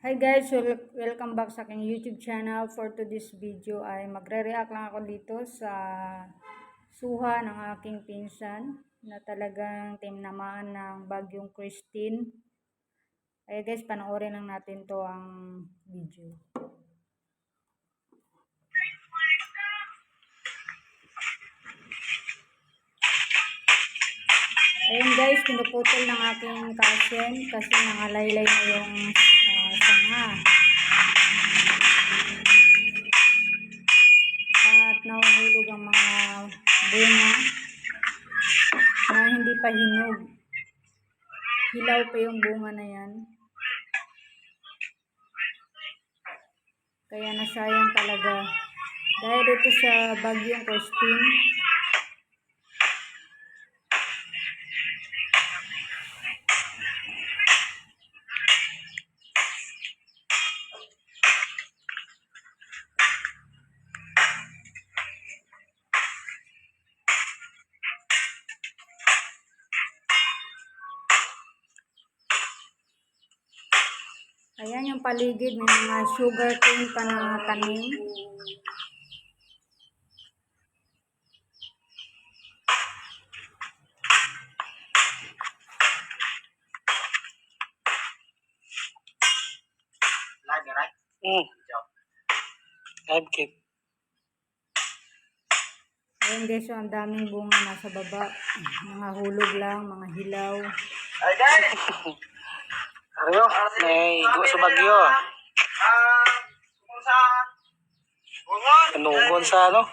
Hi guys, wel- welcome back sa aking YouTube channel. For today's video ay magre-react lang ako dito sa suha ng aking pinsan na talagang tinamaan ng bagyong Christine. Ay guys, panoorin lang natin to ang video. Ayun guys, pinuputol ng aking cousin kasi nangalaylay na yung ah, sanga. At nahuhulog ang mga bunga na hindi pa hinog. Hilaw pa yung bunga na yan. Kaya nasayang talaga. Dahil dito sa bagyong Christine, Ayan yung paligid, may mga sugar cane pa na tanim. Live, right? Hmm. Live kit. Ayan guys, so ang daming bunga nasa baba. Mga hulog lang, mga hilaw. Ay, guys! Ariyo, may igo sa bagyo. Ah! Kanugon sa ano.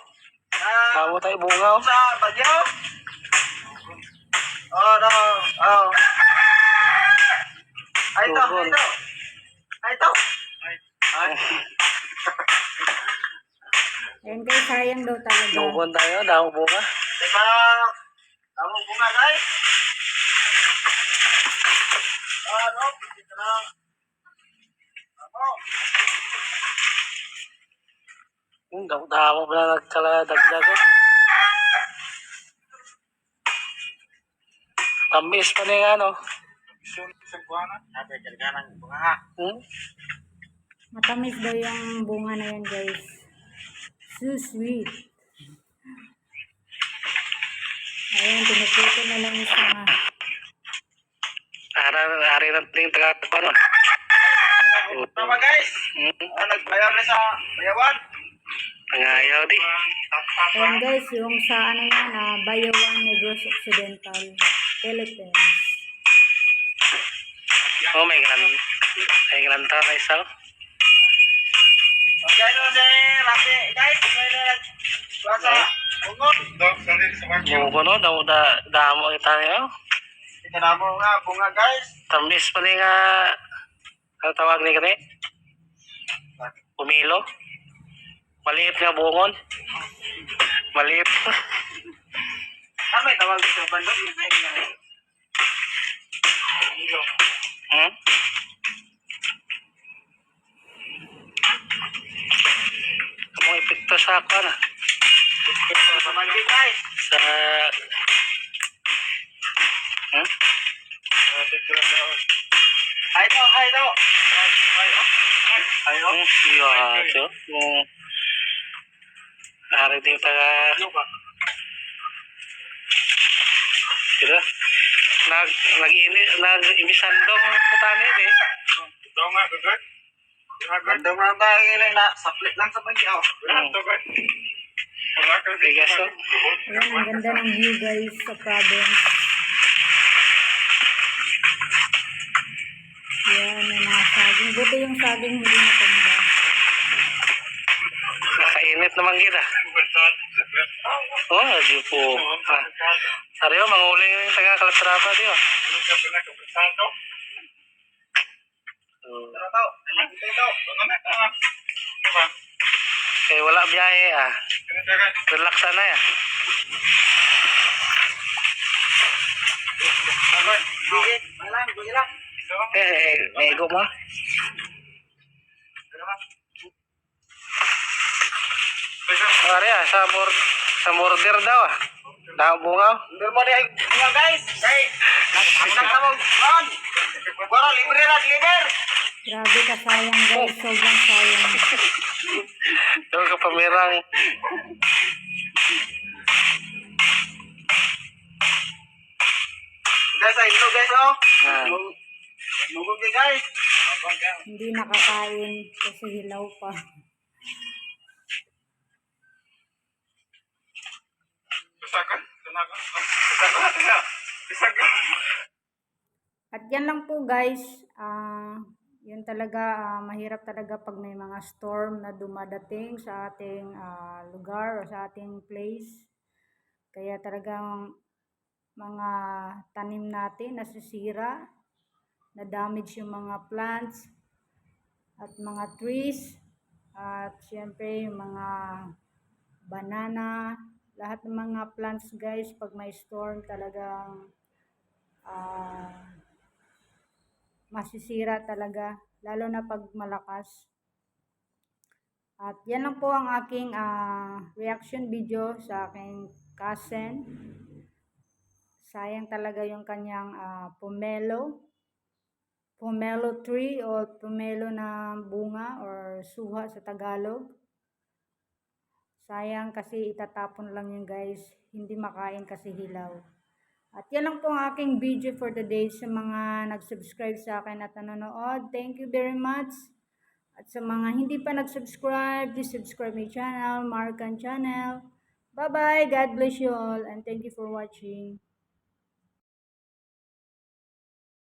Tamo tayo bunga kung sa bagyo! Oh, no. Oh. Ay, ito. Ito. Ay, ito. Ay. Ayan guys, sayang daw talaga. Kanugon tayo, damo bunga. Teka, tamang bunga, guys. Ah, no. Dito na. Ako. Hmm, damo, damo pala nagkaladagdag oh. Tamis pa na yung ano. Sun sa buwangan. Sabi, kailangan ng bunga. Hmm? Matamis daw yung bunga na yan guys. So sweet. Ayan, pinuputol na lang yung sanga. Ara, ari na rin taga ano. Tama, guys. Hmm? Ah, nagbayar na sa bayawan. Pangayaw di. Ayan guys, yung sa ano yan, ah, Bayawan Negros Occidental, Philippines. Oh, may gran. May gran ta na isa. Okay, no, si Rafi. Guys, may na nagpasa. Bungot. Bungo no, damo da damo kita niyo. Ito na mo nga, bunga, guys. Tamis pa nga, ano tawag ni kani? Pumilo? Maliit nga bungon. Maliit. Kami, tawag dito sa bandot. Ilo. hmm? Among epekto sa ako na. Ito, pamangkin, guys. Sa... Hmm? Ay, ito, ay, ito. Ay, ay, ay, ay, Hmm? Iya, so. Yung... Nari din taga... Ano? Sila? Nag... Nag-ini... Nag-imisandong katani eh. Ito nga, gagawin. Ganda mo lang tayo ngayon na saplit lang sa. Bigas oh. Ayan, ang ganda ng view guys sa province. Yan, may mga saging. Buti yung saging hindi natumba. Nakainit naman kita. Oh, di po. Ah, Sariyo, manguling yung taga kalatrapa di. Tara tao. Ito, ito. Eh, wala biyahe ah. Relax na ya. Sige, lang, sige lang. Eh, eh, may igo mo. Mari ah, sa mor sa morder daw ah. Nakabunga. Hindi mo na mga guys. Hey, mong ron. Wala, libre na, libre. Grabe ka sayang guys, sobrang sayang. Yung kapamirang. Guys, ay, ino guys, oh. Ah. Lugog ni guys. Hindi nakakain kasi hilaw pa. At yan lang po guys, ah yun talaga, ah, mahirap talaga pag may mga storm na dumadating sa ating ah, lugar o sa ating place. Kaya talagang mga tanim natin nasisira, na damage yung mga plants at mga trees at syempre yung mga banana, lahat ng mga plants guys pag may storm talagang ah masisira talaga, lalo na pag malakas. At yan lang po ang aking ah, reaction video sa aking cousin. Sayang talaga yung kanyang ah, pomelo. Pomelo tree o pomelo na bunga or suha sa Tagalog. Sayang kasi itatapon lang yun guys. Hindi makain kasi hilaw. At yan lang po ang aking video for today sa mga nag-subscribe sa akin at nanonood. Thank you very much. At sa mga hindi pa nag-subscribe, please subscribe my channel, Markan channel. Bye-bye. God bless you all and thank you for watching.